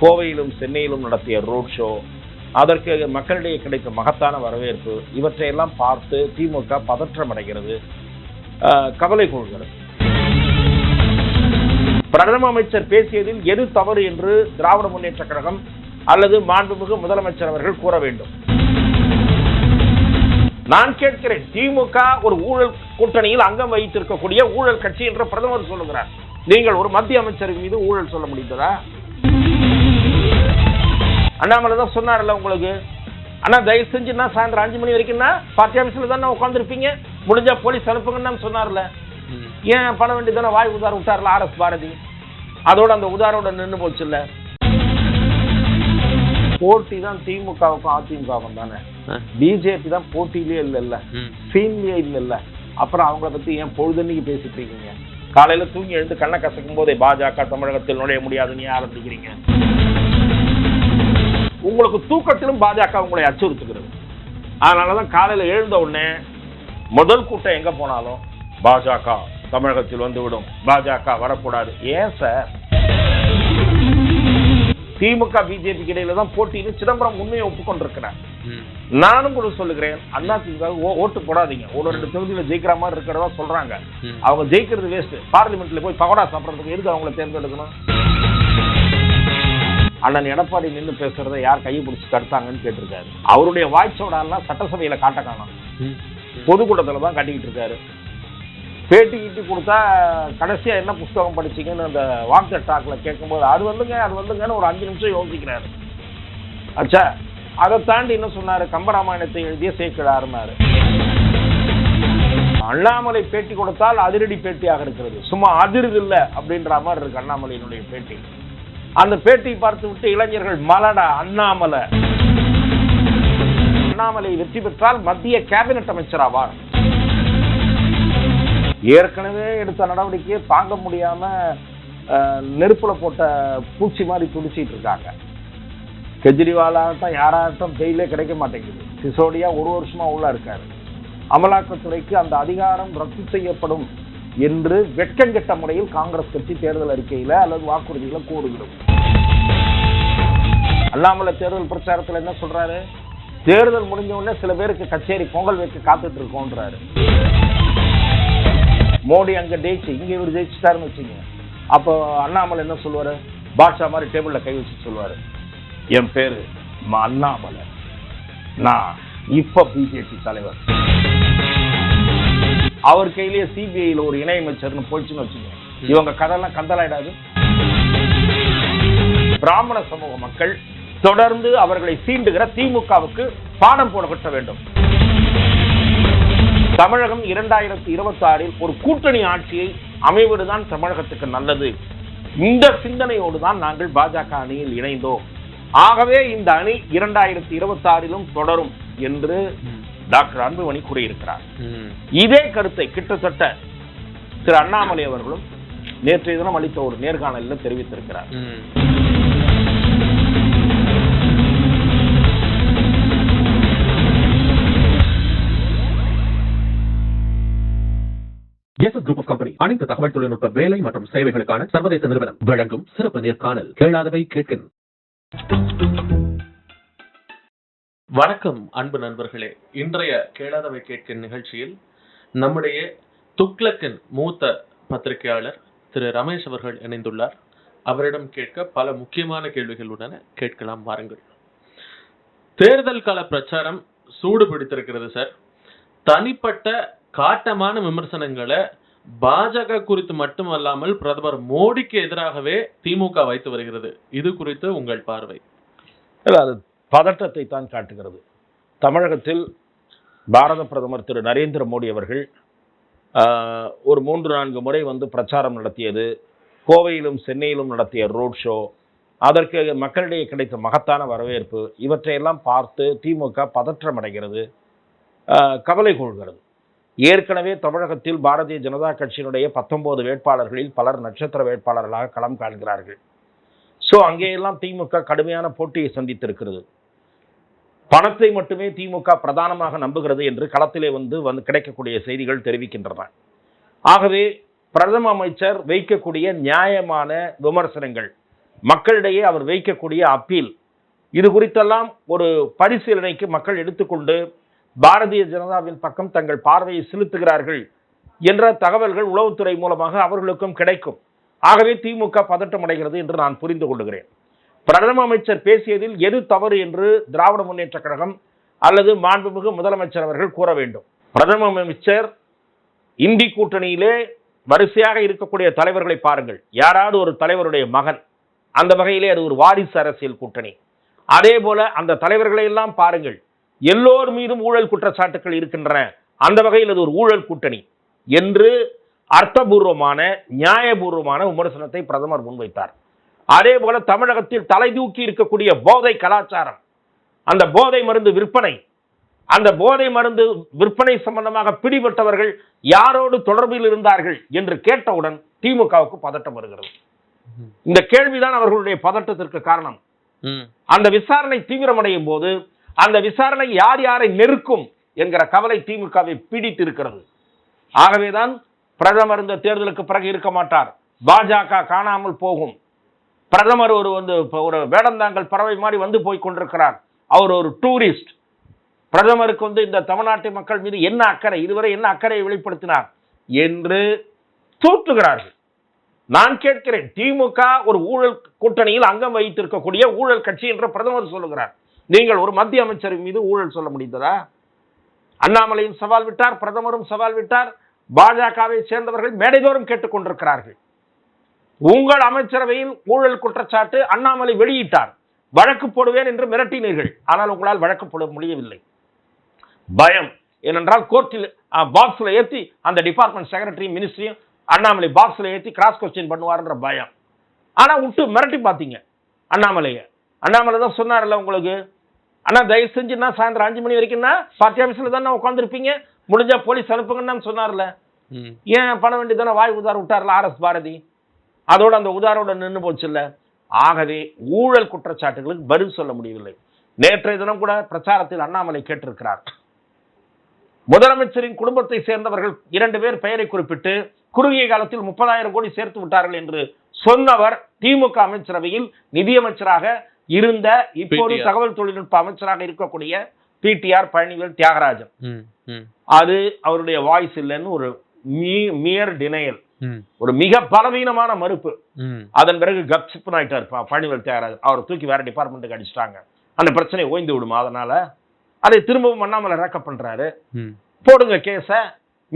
கோவையிலும் சென்னையிலும் நடத்திய road show அதற்கு மக்களிடையே கிடைத்த மகத்தான வரவேற்பு இவற்றையெல்லாம் பார்த்து திமுக பதற்றம் அடைகிறது கவலை கொள்கிறது பிரதம அமைச்சர் பேசியதில் எது தவறு என்று திராவிட முன்னேற்ற கழகம் அல்லது மாண்புமிகு முதலமைச்சர் அவர்கள் கூற வேண்டும். நான் கேட்கிறேன் திமுக ஒரு ஊழல் கூட்டணியில் அங்கம் வகித்திருக்கக்கூடிய ஊழல் கட்சி என்று பிரதமர் சொல்லுகிறார். நீங்கள் ஒரு மத்திய அமைச்சர் மீது ஊழல் சொல்ல முடிந்ததா? அண்ணாமலை தான் சொன்னார்ல உங்களுக்கு? அண்ணா தயவு செஞ்சுன்னா சாயந்தரம் அஞ்சு மணி வரைக்கும்னா பார்ட்டி ஆஃபீஸில் தானே உட்காந்துருப்பீங்க முடிஞ்சா போலீஸ் அனுப்புங்கன்னு சொன்னார்ல. ஏன் பண்ண வேண்டியதானே வாய் உதார விட்டார்ல ஆர் எஸ் பாரதி. அதோட அந்த உதாரோட நின்று போச்சுல்ல. போட்டி தான் திமுகவுக்கும் அதிமுகவுக்கும் தானே. பிஜேபி தான் போட்டியிலே இல்லைல்ல. சீன்லயே இல்லைல்ல. அப்புறம் அவங்கள பத்தி ஏன் பொழுதன்னைக்கு பேசிட்டு இருக்கீங்க? காலையில தூங்கி எழுந்து கண்ணை கசக்கும் போதே பாஜக தமிழகத்தில் நுழைய முடியாதுன்னு ஆரம்பிக்கிறீங்க? உங்களுக்கு தூக்கத்திலும் பாஜக உங்களை அச்சுறுத்துகிறது. அதனாலதான் காலையில எழுந்த உடனே முதல் கூட்டம் எங்க போனாலும் பாஜக தமிழகத்தில் வந்து விடும் பாஜக வரக்கூடாது. ஏன் சார்? திமுக பிஜேபி இடையில தான் போட்டின்னு சிதம்பரம் உண்மையை ஒப்புக்கொண்டிருக்கிறார். நானும் கூட சொல்லுகிறேன். அண்ணா திமுக ஓட்டு போடாதீங்க. ஒரு ரெண்டு தொகுதியில ஜெயிக்கிற மாதிரி இருக்கிறதா சொல்றாங்க. அவங்க ஜெயிக்கிறது வேஸ்ட் பார்லிமெண்ட்ல போய் பகோடா சாப்பிடறதுக்கு எதுக்கு அவங்கள தேர்ந்தெடுக்கணும்? அண்ணன் எடப்பாடி நின்னு பேசுறத யார் கையை பிடிச்சி தடுத்தாங்கன்னு கேட்டிருக்காரு. அவருடைய வாய்ச்சோடெல்லாம் சட்டசபையில காட்ட காணோம். பொதுக்கூட்டத்துல தான் காட்டிக்கிட்டு இருக்காரு. பேட்டி கீட்டி கொடுத்தா கடைசியா என்ன புஸ்தகம் படிச்சீங்கன்னு அந்த வாக்த டாக்ல கேட்கும்போது அது வந்துங்க அது வந்துங்கன்னு ஒரு அஞ்சு நிமிஷம் யோசிக்கிறாரு. அச்சா அதை தாண்டி என்ன சொன்னாரு? கம்பராமாயணத்தை எழுதிய சேக்கிழாருனாரு அண்ணாமலை பேட்டி கொடுத்தால் அதிரடி பேட்டியாக இருக்கிறது. சும்மா அதிர்வு இல்லை அப்படின்ற மாதிரி இருக்கு அண்ணாமலையினுடைய பேட்டி. அந்த பேட்டி பார்த்து விட்டு இளைஞர்கள் மலடா அண்ணாமலை. அண்ணாமலை வெற்றி பெற்றால் மத்திய கேபினட் அமைச்சராவார். ஏற்கனவே எடுத்த நடவடிக்கையை தாங்க முடியாம நெருப்புல போட்ட பூச்சி மாதிரி துடிச்சிட்டு இருக்காங்க. கெஜ்ரிவால் ஆகட்டும் யாராகட்டும் ஜெயிலே கிடைக்க மாட்டேங்குது. சிசோடியா ஒரு வருஷமா உள்ள இருக்காரு. அமலாக்கத்துறைக்கு அந்த அதிகாரம் ரத்து செய்யப்படும் என்று வெட்கங்கெட்ட முறையில் காங்கிரஸ் கட்சி தேர்தல் அறிக்கையில அல்லது வாக்குறுதியில கூறுகிறது. அண்ணாமலை தேர்தல் பிரச்சாரத்தில் என்ன சொல்றாரு? தேர்தல் முடிஞ்ச உடனே சில பேருக்கு கச்சேரி பொங்கல் வைக்க காத்துட்டு இருக்கோன்றாரு மோடி அங்க ஜெயிச்சு இங்க இவர் ஜெயிச்சுட்டாருன்னு வச்சுங்க. அப்போ அண்ணாமலை என்ன சொல்லுவாரு? பாட்ஷா மாதிரி டேபிள்ல கை வச்சு சொல்லுவாரு. என் பேரு அண்ணாமலை. நான் இப்ப பிஜேபி தலைவர். அவர் கையிலேயே சிபிஐயில் ஒரு இணையமைச்சர்னு போயிடுச்சுன்னு வச்சுக்கோங்க. இவங்க கதெல்லாம் கந்தலாயிடாது. பிராமண சமூக மக்கள் தொடர்ந்து அவர்களை சீண்டுகிற திமுகவுக்கு பாடம் போடப்பட்ட வேண்டும். தமிழகம் இரண்டாயிரத்தி இருபத்தி ஆறில் ஒரு கூட்டணி ஆட்சியை அமைவதுதான் தமிழகத்துக்கு நல்லது. இந்த சிந்தனையோடு தான் நாங்கள் பாஜக அணியில் இணைந்தோம். ஆகவே இந்த அணி இரண்டாயிரத்தி இருபத்தி ஆறிலும் தொடரும் என்று டாக்டர் அன்புமணி கூறியிருக்கிறார். இதே கருத்தை கிட்டத்தட்ட திரு அண்ணாமலை அவர்களும் நேற்றைய தினம் அளித்த ஒரு நேர்காணலில் தெரிவித்திருக்கிறார். எஸ்எஸ் குரூப் ஆஃப் கம்பெனி அனைத்து தகவல் தொழில்நுட்ப வேலை மற்றும் சேவைகளுக்கான சர்வதேச நிறுவனம் வழங்கும் சிறப்பு நேர்காணல். கேளாதவை கேட்கின். வணக்கம் அன்பு நண்பர்களே. இன்றைய கேளாதவை கேட்கும் நிகழ்ச்சியில் நம்முடைய துக்ளக்கின் மூத்த பத்திரிகையாளர் திரு ரமேஷ் அவர்கள் இணைந்துள்ளார். அவரிடம் கேட்க பல முக்கியமான கேள்விகளுடன் கேட்கலாம் வாருங்கள். தேர்தல் கால பிரச்சாரம் சூடு பிடித்திருக்கிறது சார். தனிப்பட்ட காட்டமான விமர்சனங்களை பாஜக குறித்து மட்டுமல்லாமல் பிரதமர் மோடிக்கு எதிராகவே திமுக வைத்து வருகிறது. இது குறித்து உங்கள் பார்வை. அது பதட்டத்தை தான் காட்டுகிறது. தமிழகத்தில் பாரத பிரதமர் திரு நரேந்திர மோடி அவர்கள் ஒரு மூன்று நான்கு முறை வந்து பிரச்சாரம் நடத்தியது. கோவையிலும் சென்னையிலும் நடத்திய ரோட் ஷோ அதற்கு மக்களிடையே கிடைத்த மகத்தான வரவேற்பு இவற்றையெல்லாம் பார்த்து திமுக பதற்றம் அடைகிறது கவலை கொள்கிறது. ஏற்கனவே தமிழகத்தில் பாரதிய ஜனதா கட்சியினுடைய பத்தொன்பது வேட்பாளர்களில் பலர் நட்சத்திர வேட்பாளர்களாக களம் காண்கிறார்கள். ஸோ அங்கேயெல்லாம் திமுக கடுமையான போட்டியை சந்தித்திருக்கிறது. பணத்தை மட்டுமே திமுக பிரதானமாக நம்புகிறது என்று களத்திலே வந்து வந்து கிடைக்கக்கூடிய செய்திகள் தெரிவிக்கின்றன. ஆகவே பிரதம அமைச்சர் வைக்கக்கூடிய நியாயமான விமர்சனங்கள் மக்களிடையே அவர் வைக்கக்கூடிய அப்பீல் இது குறித்தெல்லாம் ஒரு பரிசீலனைக்கு மக்கள் எடுத்துக்கொண்டு பாரதிய ஜனதாவின் பக்கம் தங்கள் பார்வையை செலுத்துகிறார்கள் என்ற தகவல்கள் உளவுத்துறை மூலமாக அவர்களுக்கும் கிடைக்கும். ஆகவே திமுக பதட்டம் அடைகிறது என்று நான் புரிந்து கொள்கிறேன். பிரதம அமைச்சர் பேசியதில் எது தவறு என்று திராவிட முன்னேற்ற கழகம் அல்லது மாண்புமிகு முதலமைச்சர் அவர்கள் கூற வேண்டும். பிரதம அமைச்சர் இந்தி கூட்டணியிலே வரிசையாக இருக்கக்கூடிய தலைவர்களை பாருங்கள். யாராவது ஒரு தலைவருடைய மகன் அந்த வகையிலே அது ஒரு வாரிசு அரசியல் கூட்டணி. அதே போல அந்த தலைவர்களை எல்லாம் பாருங்கள். எல்லோர் மீதும் ஊழல் குற்றச்சாட்டுகள் இருக்கின்றன. அந்த வகையில் அது ஒரு ஊழல் கூட்டணி என்று அர்த்தபூர்வமான நியாயபூர்வமான விமர்சனத்தை பிரதமர் முன்வைத்தார். அதே போல தமிழகத்தில் தலை தூக்கி இருக்கக்கூடிய போதை கலாச்சாரம் அந்த போதை மருந்து விற்பனை அந்த போதை மருந்து விற்பனை சம்பந்தமாக பிடிபட்டவர்கள் யாரோடு தொடர்பில் இருந்தார்கள் என்று கேட்டவுடன் திமுகவுக்கு பதட்டம் வருகிறது. இந்த கேள்விதான் அவர்களுடைய பதட்டத்திற்கு காரணம். அந்த விசாரணை தீவிரமடையும் போது அந்த விசாரணை யார் யாரை நெருக்கும் என்கிற கவலை திமுகவை பீடித்திருக்கிறது. ஆகவேதான் பிரதமர் இந்த தேர்தலுக்கு பிறகு இருக்க மாட்டார். பாஜக காணாமல் போகும். பிரதமர் ஒரு வந்து ஒரு வேடந்தாங்கல் பறவை மாதிரி வந்து போய் கொண்டிருக்கிறார். அவர் ஒரு டூரிஸ்ட் பிரதமருக்கு வந்து இந்த தமிழ்நாட்டு மக்கள் மீது என்ன அக்கறை? இதுவரை என்ன அக்கறையை வெளிப்படுத்தினார்? என்று தூத்துகிறார்கள். நான் கேட்கிறேன் திமுக ஒரு ஊழல் கூட்டணியில் அங்கம் வகித்திருக்கக்கூடிய ஊழல் கட்சி என்று பிரதமர் சொல்லுகிறார். நீங்கள் ஒரு மத்திய அமைச்சர் மீது ஊழல் சொல்ல முடிந்ததா? அண்ணாமலையும் சவால் விட்டார் பிரதமரும் சவால் விட்டார் பாஜகவை சேர்ந்தவர்கள் மேடைதோறும் கேட்டுக்கொண்டிருக்கிறார்கள் உங்கள் அமைச்சரவையில் ஊழல் குற்றச்சாட்டு அண்ணாமலை வெளியிட்டார். வழக்கு போடுவேன் என்று மிரட்டினீர்கள். ஆனால் உங்களால் வழக்கு போட முடியவில்லை. பயம். ஏனென்றால் கோர்ட்டில் பாக்ஸில் ஏற்றி அந்த டிபார்ட்மெண்ட் செக்ரட்டரி மினிஸ்ட்ரியும் அண்ணாமலை பாக்ஸில் ஏற்றி கிராஸ் கொஸ்டின் பண்ணுவார்ன்ற பயம். ஆனால் விட்டு மிரட்டி பார்த்தீங்க அண்ணாமலையை. அண்ணாமலை தான் சொன்னார்ல உங்களுக்கு? அண்ணா தயவு செஞ்சு நான் சாயந்தரம் அஞ்சு மணி வரைக்கும்னா பார்ட்டி ஆஃபீஸில் தானே உட்காந்துருப்பீங்க முடிஞ்சா போலீஸ் அனுப்புங்கன்னு சொன்னார்ல. ஏன் பண்ண வேண்டியதானே வாய் உதார் விட்டார்ல ஆர்எஸ் பாரதி? அதோட அந்த உதாரோட நின்று போச்சுல்ல? ஆகவே ஊழல் குற்றச்சாட்டுகளுக்கு பதில் சொல்ல முடியவில்லை. நேற்றைய தினம் கூட பிரச்சாரத்தில் அண்ணாமலை கேட்டிருக்கிறார். முதலமைச்சரின் குடும்பத்தை சேர்ந்தவர்கள் இரண்டு பேர் பெயரை குறிப்பிட்டு குறுகிய காலத்தில் முப்பதாயிரம் கோடி சேர்த்து விட்டார்கள் என்று சொன்னவர் திமுக அமைச்சரவையில் நிதியமைச்சராக இருந்த இப்போது. தகவல் தொழில்நுட்ப அமைச்சராக இருக்கக்கூடிய பிடிஆர் பழனிவேல் தியாகராஜன். அது அவருடைய வாய்ஸ் இல்லைன்னு ஒரு மியர் டினையல் ஒரு மிக பலவீனமான மறுப்பு. அதன் பிறகு கப்சிப்பன் ஆயிட்டார். பழனிவேல் தியாகராஜன் அவரை தூக்கி வேற டிபார்ட்மெண்ட்டுக்கு அடிச்சிட்டாங்க. அந்த பிரச்சனை ஓய்ந்து விடுமா? அதனால அதை திரும்பவும் அண்ணாமலை ரேக்கப் பண்றாரு. போடுங்க கேஸை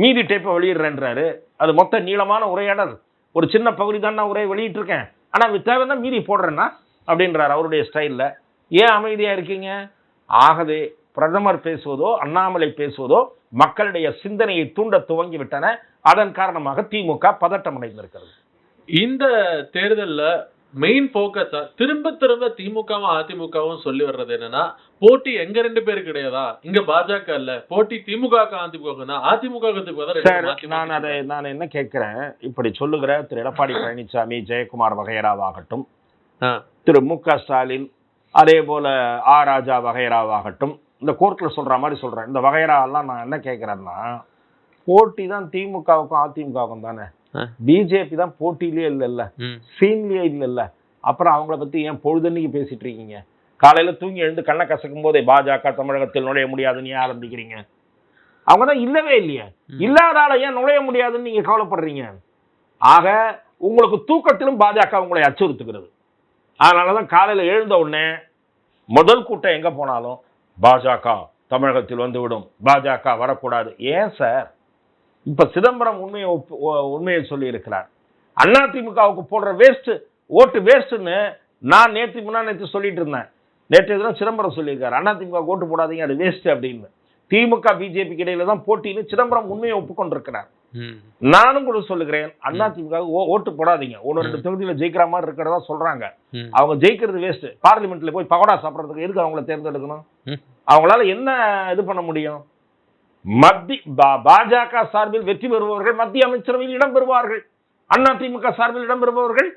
மீதி டேப்பை வெளியிடுறேன்றாரு. அது மொத்த நீளமான உரையாடல். ஒரு சின்ன பகுதி தான் நான் உரையை வெளியிட்டிருக்கேன். ஆனால் அது தேவைன்னா மீதி போடுறேன்னா அப்படின்றார் அவருடைய ஸ்டைலில் ஏன் அமைதியாக இருக்கீங்க? ஆகவே பிரதமர் பேசுவதோ அண்ணாமலை பேசுவதோ மக்களுடைய சிந்தனையை தூண்ட துவங்கி விட்டன அதன் காரணமாக திமுக பதட்டம் அடைந்திருக்கிறது. இந்த தேர்தல்ல மெயின் போக்கஸா திரும்ப திரும்ப திமுகவும் அதிமுகவும் சொல்லி வர்றது என்னன்னா போட்டி எங்க ரெண்டு பேரு கிடையாதா? இங்க பாஜக இல்ல. போட்டி திமுக அதிமுக அதிமுக நான் அதை நான் என்ன கேட்கிறேன்? இப்படி சொல்லுகிற திரு எடப்பாடி பழனிசாமி ஜெயக்குமார் வகையராவாகட்டும். திரு மு க ஸ்டாலின் அதே போல ஆ. ராஜா வகையராவாகட்டும் இந்த கோர்ட்ல சொல்ற மாதிரி சொல்றேன். இந்த வகையராவெல்லாம் நான் என்ன கேட்கிறேன்னா போட்டி தான் திமுகவுக்கும் அதிமுகவுக்கும் தானே. பிஜேபி தான் போட்டியிலே இல்லைல்ல. சீன்லயே இல்லைல்ல. அப்புறம் அவங்கள பத்தி ஏன் பொழுதன்னைக்கு பேசிட்டு இருக்கீங்க? காலையில தூங்கி எழுந்து கண்ணை கசக்கும் போதே பாஜக தமிழகத்தில் நுழைய முடியாதுன்னு ஏன் ஆரம்பிக்கிறீங்க? அவங்க தான் இல்லவே இல்லையே. ம். இல்லாத ஆளை ஏன் நுழைய முடியாதுன்னு நீங்க கவலைப்படுறீங்க? ஆக உங்களுக்கு தூக்கத்திலும் பாஜக உங்களை அச்சுறுத்துகிறது. அதனாலதான் காலையில எழுந்த உடனே முதல் கூட்டம் எங்க போனாலும் பாஜக தமிழகத்தில் வந்துவிடும். பாஜக வரக்கூடாது. ஏன் சார்? இப்ப சிதம்பரம் உண்மையை உண்மையை சொல்லி இருக்கிறார் அதிமுகவுக்கு போடுற வேஸ்ட் ஓட்டு வேஸ்ட்னு நான் நேற்று முன்னா நேற்று சொல்லிட்டு இருந்தேன். நேற்று தினம் சிதம்பரம் சொல்லியிருக்காரு. அதிமுக ஓட்டு போடாதீங்க அது வேஸ்ட் அப்படின்னு. திமுக பிஜேபிக்கு இடையில தான் போட்டின்னு சிதம்பரம் உண்மையை ஒப்புக்கொண்டிருக்கிறார். நானும் கூட சொல்லுகிறேன் அதிமுக ஓட்டு போடாதீங்க. ஒன்று ரெண்டு தொகுதியில் ஜெயிக்கிற மாதிரி இருக்கிறதா சொல்றாங்க. அவங்க ஜெயிக்கிறது வேஸ்ட் பார்லிமெண்ட்ல போய் பகோடா சாப்பிட்றதுக்கு எதுக்கு அவங்கள தேர்ந்தெடுக்கணும். அவங்களால என்ன இது பண்ண முடியும்? மத்தி பாஜக சார்பில் வெற்றி பெறுபவர்கள் மத்திய அமைச்சரவையில் இடம் பெறுவார்கள். அண்ணா திமுக சார்பில் இடம் பெறுபவர்கள்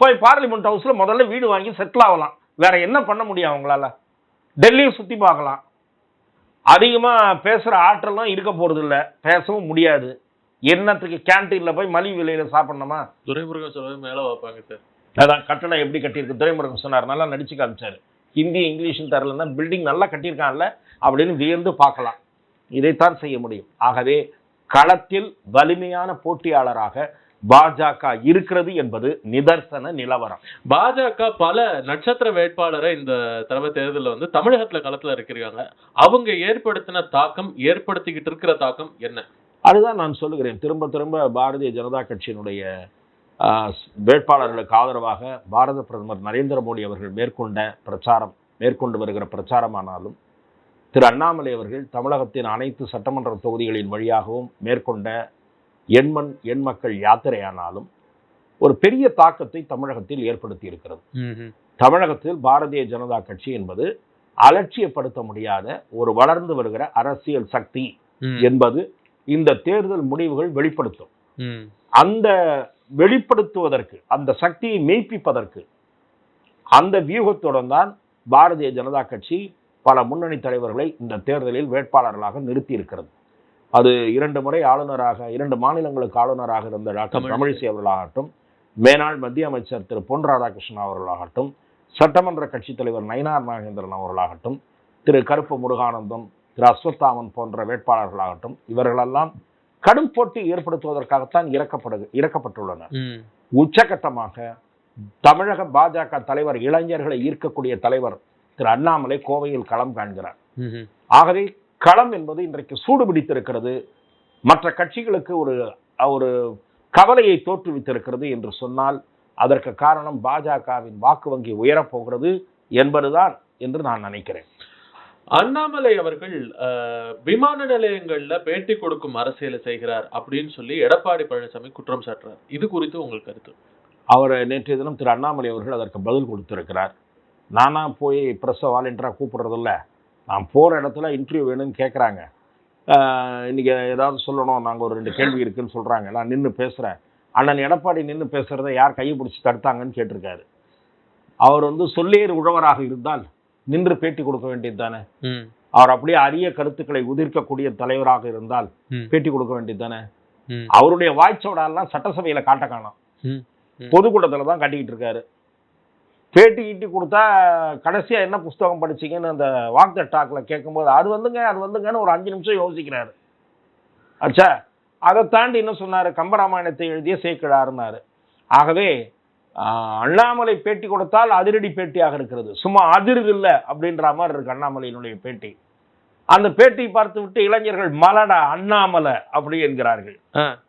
போய் பார்லிமெண்ட் ஹவுஸ்ல முதல்ல வீடு வாங்கி செட்டில் ஆகலாம். வேற என்ன பண்ண முடியும் அவங்களால? டெல்லியை சுத்தி பார்க்கலாம். அதிகமா பேசுற ஆற்றலும் இருக்க போறது இல்ல பேசவும் முடியாது. என்னத்துக்கு கேன்டீன்ல போய் மலிவு விலையில சாப்பிடணுமா? துரைமுருகன் சொல்றது மேல வைப்பாங்க சார். அதான் கட்டணம் எப்படி கட்டியிருக்கு? துரைமுருகன் சொன்னார் நல்லா நடிச்சு காமிச்சாரு. ஹிந்தி இங்கிலீஷும் தரலன்னா பில்டிங் நல்லா கட்டியிருக்கான்ல அப்படின்னு வியந்து பார்க்கலாம். இதைத்தான் செய்ய முடியும். ஆகவே களத்தில் வலிமையான போட்டியாளராக பாஜக இருக்கிறது என்பது நிதர்சன நிலவரம். பாஜக பல நட்சத்திர வேட்பாளரை இந்த தடவை தேர்தலில் வந்து தமிழகத்துல களத்துல இருக்கிறாங்க. அவங்க ஏற்படுத்தின தாக்கம் ஏற்படுத்திக்கிட்டு இருக்கிற தாக்கம் என்ன? அதுதான் நான் சொல்லுகிறேன். திரும்ப திரும்ப பாரதிய ஜனதா கட்சியினுடைய வேட்பாளர்களுக்கு ஆதரவாக பாரத பிரதமர் நரேந்திர மோடி அவர்கள் மேற்கொண்ட பிரச்சாரம் மேற்கொண்டு வருகிற பிரச்சாரமானாலும் திரு அண்ணாமலை அவர்கள் தமிழகத்தின் அனைத்து சட்டமன்ற தொகுதிகளின் வழியாகவும் மேற்கொண்ட எண்மண் எண்மக்கள் யாத்திரையானாலும் ஒரு பெரிய தாக்கத்தை தமிழகத்தில் ஏற்படுத்தி இருக்கிறது தமிழகத்தில் பாரதிய ஜனதா கட்சி என்பது அலட்சியப்படுத்த முடியாத ஒரு வளர்ந்து வருகிற அரசியல் சக்தி என்பது இந்த தேர்தல் முடிவுகள் வெளிப்படுத்தும். அந்த வெளிப்படுத்துவதற்கு அந்த சக்தியை மெய்ப்பிப்பதற்கு அந்த வியூகத்துடன் தான் பாரதிய ஜனதா கட்சி பல முன்னணி தலைவர்களை இந்த தேர்தலில் வேட்பாளர்களாக நிறுத்தி இருக்கிறது அது இரண்டு முறை ஆளுநராக இரண்டு மாநிலங்களுக்கு ஆளுநராக இருந்த டாக்டர். தமிழிசை. அவர்களாகட்டும் மேனாள் மத்திய அமைச்சர் திரு. பொன் ராதாகிருஷ்ணன் அவர்களாகட்டும் சட்டமன்ற கட்சித் தலைவர் நயினார் நாகேந்திரன் அவர்களாகட்டும் திரு. கருப்பு முருகானந்தம் திரு. அஸ்வத்தாமன் போன்ற வேட்பாளர்களாகட்டும் இவர்களெல்லாம் கடும் போட்டி ஏற்படுத்துவதற்காகத்தான் இறக்கப்படு இறக்கப்பட்டுள்ளனர். உச்சகட்டமாக தமிழக பாஜக தலைவர் இளைஞர்களை ஈர்க்கக்கூடிய தலைவர் திரு அண்ணாமலை கோவையில் களம் காண்கிறார். ஆகவே களம் என்பது இன்றைக்கு சூடு பிடித்திருக்கிறது. மற்ற கட்சிகளுக்கு ஒரு ஒரு கவலையை தோற்றுவித்திருக்கிறது என்று சொன்னால் அதற்கு காரணம் பாஜகவின் வாக்கு வங்கி உயரப்போகிறது என்பதுதான் என்று நான் நினைக்கிறேன். அண்ணாமலை அவர்கள் விமான நிலையங்கள்ல பேட்டி கொடுக்கும் அரசியலை செய்கிறார் அப்படின்னு சொல்லி எடப்பாடி பழனிசாமி குற்றம் சாட்டுறார். இது குறித்து உங்கள் கருத்து? அவர் நேற்றைய தினம் திரு அண்ணாமலை அவர்கள் அதற்கு பதில் கொடுத்திருக்கிறார். நானா போய் ப்ரெஸ்ஸை வாலண்டியராக கூப்பிடுறதில்ல. நான் போகிற இடத்துல இன்டர்வியூ வேணும்னு கேட்குறாங்க இன்னைக்கு ஏதாவது சொல்லணும் நாங்கள் ஒரு ரெண்டு கேள்வி இருக்குன்னு சொல்கிறாங்க நான் நின்று பேசுகிறேன் அண்ணன் எடப்பாடி நின்று பேசுகிறத யார் கையை பிடிச்சி தடுத்தாங்கன்னு கேட்டிருக்காரு. அவர் வந்து சொல்லேறு உழவராக இருந்தால் நின்று பேட்டி கொடுக்க வேண்டியது தானே? அவர் அப்படியே அரிய கருத்துக்களை உதிர்க்கக்கூடிய தலைவராக இருந்தால். பேட்டி கொடுக்க வேண்டியது தானே? அவருடைய வாய்ச்சோடெல்லாம் சட்டசபையில காட்ட காணோம். பொதுக்கூட்டத்துல தான் காட்டிக்கிட்டு இருக்காரு. பேட்டி கீட்டி கொடுத்தா கடைசியா என்ன புஸ்தகம் படிச்சீங்கன்னு அந்த வாக் த டாக்ல கேட்கும்போது அது வந்துங்க அது வந்துங்கன்னு ஒரு அஞ்சு நிமிஷம் யோசிக்கிறாரு. அச்சா அதை தாண்டி என்ன சொன்னாரு? கம்பராமாயணத்தை எழுதிய சேக்கிழாருன்னாரு. ஆகவே அண்ணாமலை பேட்டி கொடுத்தால் அதிரடி பேட்டியாக இருக்கிறது. சும்மா அதிர்வு இல்லை அப்படின்ற மாதிரி இருக்கு அண்ணாமலையினுடைய பேட்டி. அந்த பேட்டியை பார்த்து விட்டு இளைஞர்கள் மலடா அண்ணாமலை அப்படி என்கிறார்கள்.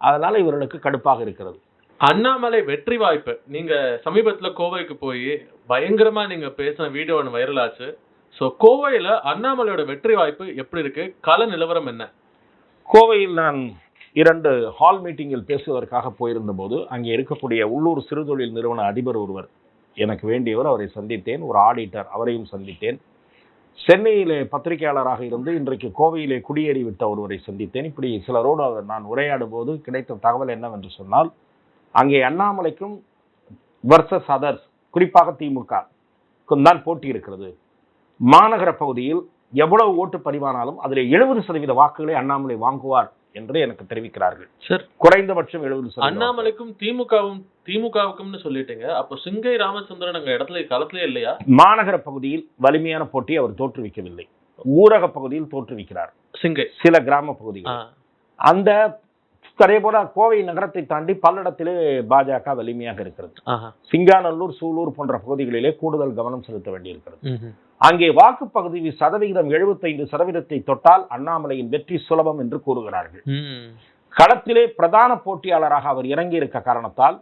அதனால இவர்களுக்கு கடுப்பாக இருக்கிறது. அண்ணாமலை வெற்றி வாய்ப்பு. நீங்க சமீபத்துல கோவைக்கு போய் பயங்கரமா நீங்க பேசின வீடியோ ஒன்று வைரல் ஆச்சு ஸோ கோவையில அண்ணாமலையோட வெற்றி வாய்ப்பு எப்படி இருக்கு? கள நிலவரம் என்ன? கோவையில் நான் இரண்டு ஹால் மீட்டிங்கில் பேசுவதற்காக போயிருந்த போது அங்கே இருக்கக்கூடிய உள்ளூர் சிறுதொழில் நிறுவன அதிபர் ஒருவர் எனக்கு வேண்டியவர் அவரை சந்தித்தேன். ஒரு ஆடிட்டர் அவரையும் சந்தித்தேன். சென்னையிலே பத்திரிகையாளராக இருந்து இன்றைக்கு கோவையிலே குடியேறிவிட்ட ஒருவரை சந்தித்தேன். இப்படி சிலரோடு அவர் நான் உரையாடும் போது கிடைத்த தகவல் என்னவென்று சொன்னால் அங்கே அண்ணாமலைக்கும் வர்சஸ் அதர்ஸ் குறிப்பாக திமுக தான் போட்டி இருக்கிறது. மாநகர பகுதியில் எவ்வளவு ஓட்டு பதிவானாலும் அதில் எழுபது சதவீத வாக்குகளை அண்ணாமலை வாங்குவார் என்று எனக்கு தெரிவிக்கிறார்கள். சார் குறைந்தபட்சம் எழுபது அண்ணாமலைக்கும் திமுகவும் திமுகவுக்கும்னு சொல்லிட்டீங்க. அப்போ சிங்கை ராமச்சந்திரன் அங்க இடத்துல களத்திலே இல்லையா? மாநகர பகுதியில் வலிமையான போட்டி அவர் தோற்றுவிக்கவில்லை. ஊரக பகுதியில் தோற்றுவிக்கிறார். சிங்கை. சில கிராம பகுதிகள். அந்த அதே போல கோவை நகரத்தை தாண்டி பல்லடத்திலே பாஜக வலிமையாக இருக்கிறது. சிங்காநல்லூர் சூலூர் போன்ற பகுதிகளிலே கூடுதல் கவனம் செலுத்த வேண்டியிருக்கிறது. அங்கே வாக்குப்பகுதி சதவிகிதம் 75% சதவீதத்தை தொட்டால் அண்ணாமலையின் வெற்றி சுலபம் என்று கூறுகிறார்கள். களத்திலே பிரதான போட்டியாளராக அவர் இறங்கி இருக்க காரணத்தால்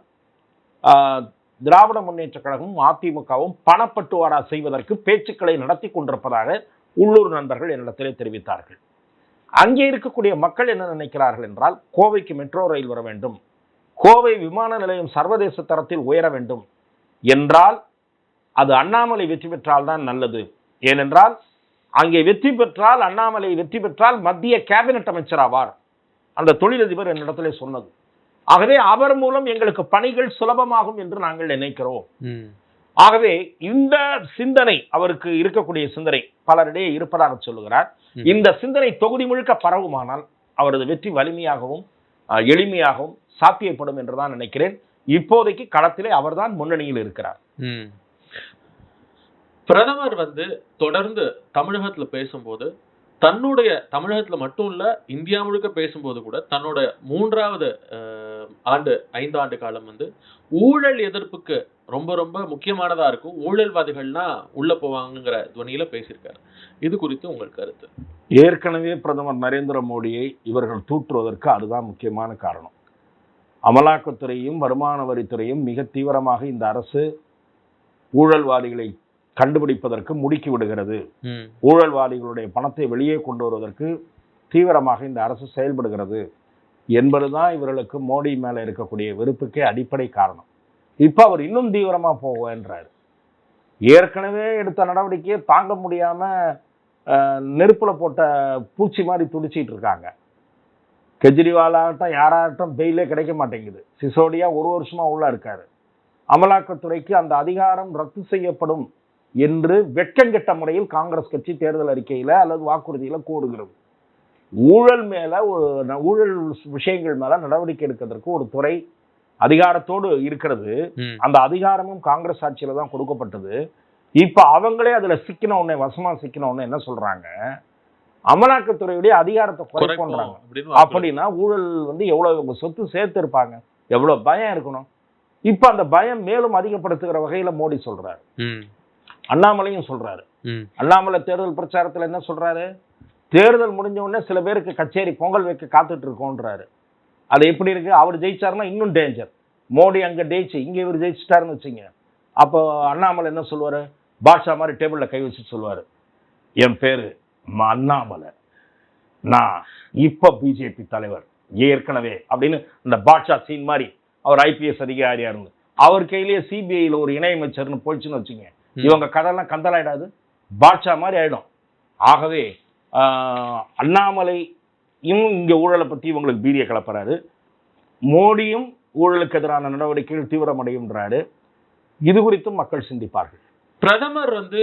திராவிட முன்னேற்ற கழகமும் அதிமுகவும் பணப்பட்டுவாரா செய்வதற்கு பேச்சுக்களை நடத்தி கொண்டிருப்பதாக உள்ளூர் நண்பர்கள் என்னிடத்திலே தெரிவித்தார்கள் அங்கே இருக்கக்கூடிய மக்கள் என்ன நினைக்கிறார்கள் என்றால் கோவைக்கு மெட்ரோ ரயில் வர வேண்டும். கோவை விமான நிலையம் சர்வதேச தரத்தில் உயர வேண்டும். என்றால் அது அண்ணாமலை வெற்றி பெற்றால் தான் நல்லது. ஏனென்றால் அங்கே வெற்றி பெற்றால் அண்ணாமலை வெற்றி பெற்றால் மத்திய கேபினட் அமைச்சர் ஆவார். அந்த தொழிலதிபர் என்னிடத்திலே சொன்னது. ஆகவே அவர் மூலம் எங்களுக்கு பணிகள் சுலபமாகும் என்று நாங்கள் நினைக்கிறோம். ஆகவே இந்த சிந்தனை அவருக்கு இருக்கக்கூடிய சிந்தனை பலரிடையே இருப்பதாக சொல்லுகிறார். இந்த சிந்தனை தொகுதி முழுக்க பரவுமானால் அவரது வெற்றி வலிமையாகவும் எளிமையாகவும் சாத்தியப்படும் என்றுதான் நினைக்கிறேன் இப்போதைக்கு களத்திலே அவர்தான் முன்னணியில் இருக்கிறார். பிரதமர் வந்து தொடர்ந்து தமிழகத்துல பேசும்போது தன்னுடைய தமிழகத்துல மட்டும் இல்ல இந்தியா முழுக்க பேசும்போது கூட தன்னோட மூன்றாவது ஆண்டு ஐந்து ஆண்டு காலம் வந்து ஊழல் எதிர்ப்புக்கு ரொம்ப ரொம்ப முக்கியமானதா இருக்கும். ஊழல்வாதிகள்னா உள்ள போவாங்கங்கிற துவனியில பேசியிருக்காரு. இது குறித்து உங்கள் கருத்து. ஏற்கனவே பிரதமர் நரேந்திர மோடியை இவர்கள் தூற்றுவதற்கு அதுதான் முக்கியமான காரணம். அமலாக்கத்துறையும் வருமான வரித்துறையும் மிக தீவிரமாக இந்த அரசு ஊழல்வாதிகளை கண்டுபிடிப்பதற்கு முடுக்கி விடுகிறது. ஊழல்வாதிகளுடைய பணத்தை வெளியே கொண்டு வருவதற்கு தீவிரமாக இந்த அரசு செயல்படுகிறது என்பதுதான் இவர்களுக்கு மோடி மேல இருக்கக்கூடிய வெறுப்புக்கே அடிப்படை காரணம். இப்போ அவர் இன்னும் தீவிரமாக போவேன்றாரு ஏற்கனவே எடுத்த நடவடிக்கையை தாங்க முடியாமல் நெருப்பில் போட்ட பூச்சி மாதிரி துடிச்சிட்டு இருக்காங்க. கெஜ்ரிவால் ஆகட்டும் யாராகட்டும் பெயிலே கிடைக்க மாட்டேங்குது. சிசோடியா ஒரு வருஷமாக உள்ள இருக்கார். அமலாக்கத்துறைக்கு அந்த அதிகாரம் ரத்து செய்யப்படும் என்று வெட்கங்கெட்ட முறையில் காங்கிரஸ் கட்சி தேர்தல் அறிக்கையில் அல்லது வாக்குறுதியில் கூறுகிறது. ஊழல் மேலே ஒரு ந- ஊழல் விஷயங்கள் மேலே நடவடிக்கை எடுக்கிறதுக்கு ஒரு துறை அதிகாரத்தோடு இருக்கிறது. அந்த அதிகாரமும் காங்கிரஸ் ஆட்சியில தான் கொடுக்கப்பட்டது. இப்ப அவங்களே அதுல சிக்கின உடனே வசமா சிக்கின உடனே என்ன சொல்றாங்க? அமலாக்கத்துறையுடைய அதிகாரத்தை குறைப்போன்றாங்க அப்படின்னு ஊழல் வந்து எவ்வளவு சொத்து சேர்த்து இருப்பாங்க. எவ்வளவு பயம் இருக்கணும். இப்ப அந்த பயம் மேலும் அதிகப்படுத்துகிற வகையில மோடி சொல்றாரு. அண்ணாமலையும் சொல்றாரு. அண்ணாமலை தேர்தல் பிரச்சாரத்துல என்ன சொல்றாரு? தேர்தல் முடிஞ்ச உடனே சில பேருக்கு கச்சேரி பொங்கல் வைக்க காத்துட்டு இருக்கோன்றாரு. அது எப்படி இருக்கு? அவர் ஜெயிச்சாருன்னா இன்னும் டேஞ்சர் மோடி அங்க ஜெயிச்சு இங்க இவர் ஜெயிச்சிட்டாருன்னு வச்சுங்க அப்போ அண்ணாமலை என்ன சொல்லுவாரு? பாட்ஷா மாதிரி டேபிள்ல கை வச்சு சொல்லுவாரு. என் பேரு அண்ணாமலை. நான் இப்ப பிஜேபி தலைவர் ஏற்கனவே அப்படின்னு இந்த பாட்ஷா சீன் மாதிரி அவர் ஐபிஎஸ் அதிகாரியா இருந்து அவர் கையிலேயே சிபிஐல ஒரு இணையமைச்சர்னு போயிடுச்சுன்னு வச்சுங்க. இவங்க கதையெல்லாம் கந்தலாயிடாது. பாட்ஷா மாதிரி ஆயிடும். ஆகவே ஆஹ், அண்ணாமலையும் இங்க ஊழலை பத்தி இவங்களுக்கு பீதியை கிளப்புறாரு. மோடியும் ஊழலுக்கு எதிரான நடவடிக்கைகள் தீவிரமடையும்ன்றாரு. இது குறித்தும் மக்கள் சிந்திப்பார்கள். பிரதமர் வந்து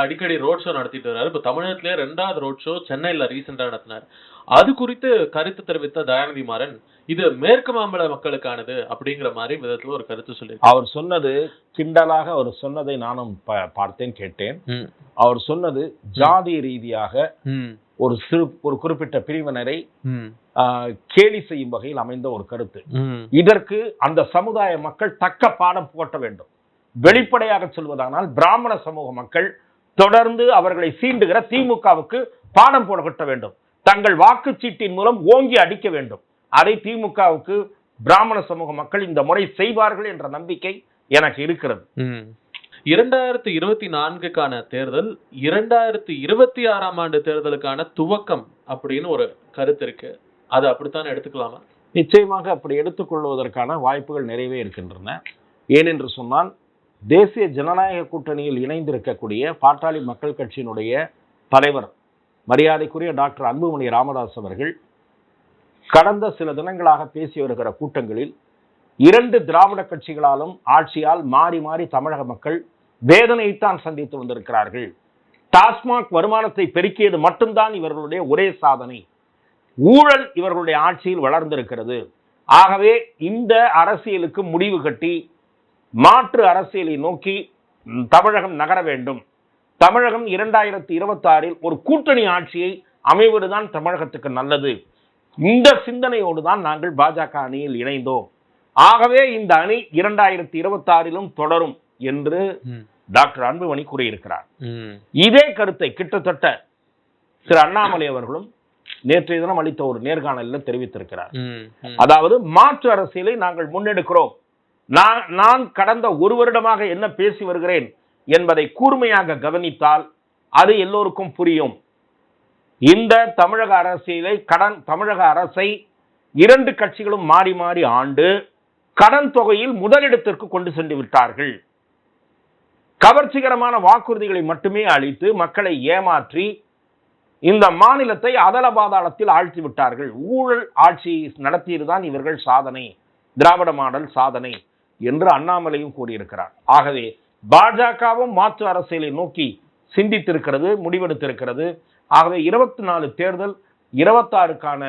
அடிக்கடி ரோட் ஷோ நடத்திட்டு வர்றாரு. இப்ப தமிழகத்திலே ரெண்டாவது ரோட் ஷோ சென்னையில ரீசெண்டா நடத்தினார். அது குறித்து கருத்து தெரிவித்த தயாநிதி மாறன் இது மேற்கு மாம்பல மக்களுக்கானது அப்படிங்கிற மாதிரி விதத்துல ஒரு கருத்து சொல்லியிருக்காரு. அவர் சொன்னது கிண்டலாக அவர் சொன்னதை நானும் பார்த்தேன் கேட்டேன். அவர் சொன்னது ஜாதி ரீதியாக ஒரு சிறு ஒரு குறிப்பிட்ட பிரிவினரை கேலி செய்யும் வகையில் அமைந்த ஒரு கருத்து. இதற்கு அந்த சமுதாய மக்கள் தக்க பாடம் புகட்ட வேண்டும். வெளிப்படையாக சொல்வதானால் பிராமண சமூக மக்கள் தொடர்ந்து அவர்களை சீண்டுகிற திமுகவுக்கு பாடம் புகட்ட வேண்டும். தங்கள் வாக்குச்சீட்டின் மூலம் ஓங்கி அடிக்க வேண்டும். அதை திமுகவுக்கு பிராமண சமூக மக்கள் இந்த முறை செய்வார்கள் என்ற நம்பிக்கை எனக்கு இருக்கிறது. இரண்டாயிரத்தி இருபத்தி நான்குக்கான தேர்தல் இரண்டாயிரத்தி இருபத்தி ஆறாம் ஆண்டு தேர்தலுக்கான துவக்கம் அப்படின்னு ஒரு கருத்து இருக்கு. அது அப்படித்தான் எடுத்துக்கலாமா? நிச்சயமாக அப்படி எடுத்துக்கொள்வதற்கான வாய்ப்புகள் நிறையவே இருக்கின்றன. ஏனென்று சொன்னால் தேசிய ஜனநாயக கூட்டணியில் இணைந்திருக்கக்கூடிய பாட்டாளி மக்கள் கட்சியினுடைய தலைவர் மரியாதைக்குரிய டாக்டர் அன்புமணி ராமதாஸ் அவர்கள் கடந்த சில தினங்களாக பேசி வருகிற கூட்டங்களில் இரண்டு திராவிட கட்சிகளாலும் ஆட்சியால் மாறி மாறி தமிழக மக்கள் வேதனையைத்தான் சந்தித்து வந்திருக்கிறார்கள். டாஸ்மாக் வருமானத்தை பெருக்கியது மட்டும்தான் இவர்களுடைய ஒரே சாதனை. ஊழல் இவர்களுடைய ஆட்சியில் வளர்ந்திருக்கிறது. ஆகவே இந்த அரசியலுக்கு முடிவு கட்டி மாற்று அரசியலை நோக்கி தமிழகம் நகர வேண்டும். தமிழகம் இரண்டாயிரத்தி இருபத்தாறில் ஒரு கூட்டணி ஆட்சியை அமைவதுதான் தமிழகத்துக்கு நல்லது. இந்த சிந்தனையோடு தான் நாங்கள் பாஜக அணியில் இணைந்தோம். ஆகவே இந்த அணி இரண்டாயிரத்தி இருபத்தாறிலும் தொடரும். என்று டாக்டர் அன்புமணி கூறியிருக்கிறார். இதே கருத்தை கிட்டத்தட்ட திரு அண்ணாமலை அவர்களும் நேற்றைய தினம் அளித்த ஒரு நேர்காணலில் தெரிவித்திருக்கிறார். அதாவது மாற்று அரசியலை நாங்கள் முன்னெடுக்கிறோம். நான் நான் கடந்த ஒரு வருடமாக என்ன பேசி வருகிறேன் என்பதை கூர்மையாக கவனித்தால் அது எல்லோருக்கும் புரியும். இந்த தமிழக அரசியலை கடன் தமிழக அரசை இரண்டு கட்சிகளும் மாறி மாறி ஆண்டு கடன் தொகையில் முதலிடத்திற்கு கொண்டு சென்று விட்டார்கள். கவர்ச்சிகரமான வாக்குறுதிகளை மட்டுமே அளித்து மக்களை ஏமாற்றி இந்த மாநிலத்தை அதல பாதாளத்தில் ஆழ்த்தி விட்டார்கள் ஊழல் ஆட்சி நடத்தியதுதான் இவர்கள் சாதனை திராவிட மாடல் சாதனை என்று அண்ணாமலையும் கூறியிருக்கிறார். ஆகவே பாஜகவும் மாற்று அரசியலை நோக்கி சிந்தித்திருக்கிறது முடிவெடுத்திருக்கிறது. ஆகவே இருபத்தி நாலு தேர்தல் இருபத்தாறுக்கான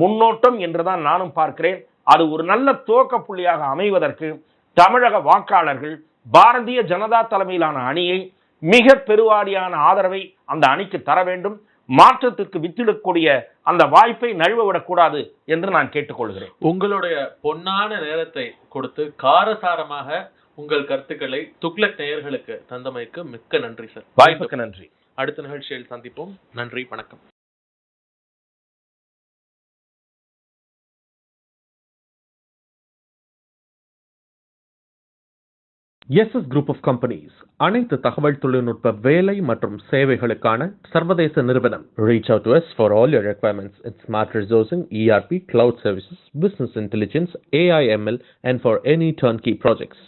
முன்னோட்டம் என்றுதான் நானும் பார்க்கிறேன். அது ஒரு நல்ல துவக்க புள்ளியாக அமைவதற்கு தமிழக வாக்காளர்கள் பாரதிய ஜனதா தலைமையிலான அணியை மிக பெருவாரியான ஆதரவை அந்த அணிக்கு தர வேண்டும். மாற்றத்திற்கு வித்திடக்கூடிய அந்த வாய்ப்பை நழுவ விடக்கூடாது என்று நான் கேட்டுக்கொள்கிறேன். உங்களுடைய பொன்னான நேரத்தை கொடுத்து காரசாரமாக உங்கள் கருத்துக்களை துக்ளக் நேயர்களுக்கு தந்தமைக்கு மிக்க நன்றி சார். வாய்ப்புக்கு நன்றி. அடுத்த நிகழ்ச்சியில் சந்திப்போம். நன்றி வணக்கம். எஸ்எஸ் குரூப் ஆஃப் கம்பெனிஸ் அனைத்து தகவல் தொழில்நுட்ப வேலை மற்றும் சேவைகளுக்கான சர்வதேச நிறுவனம் reach out to us for all your requirements in smart resourcing ERP cloud services business intelligence AI ML and for any turnkey projects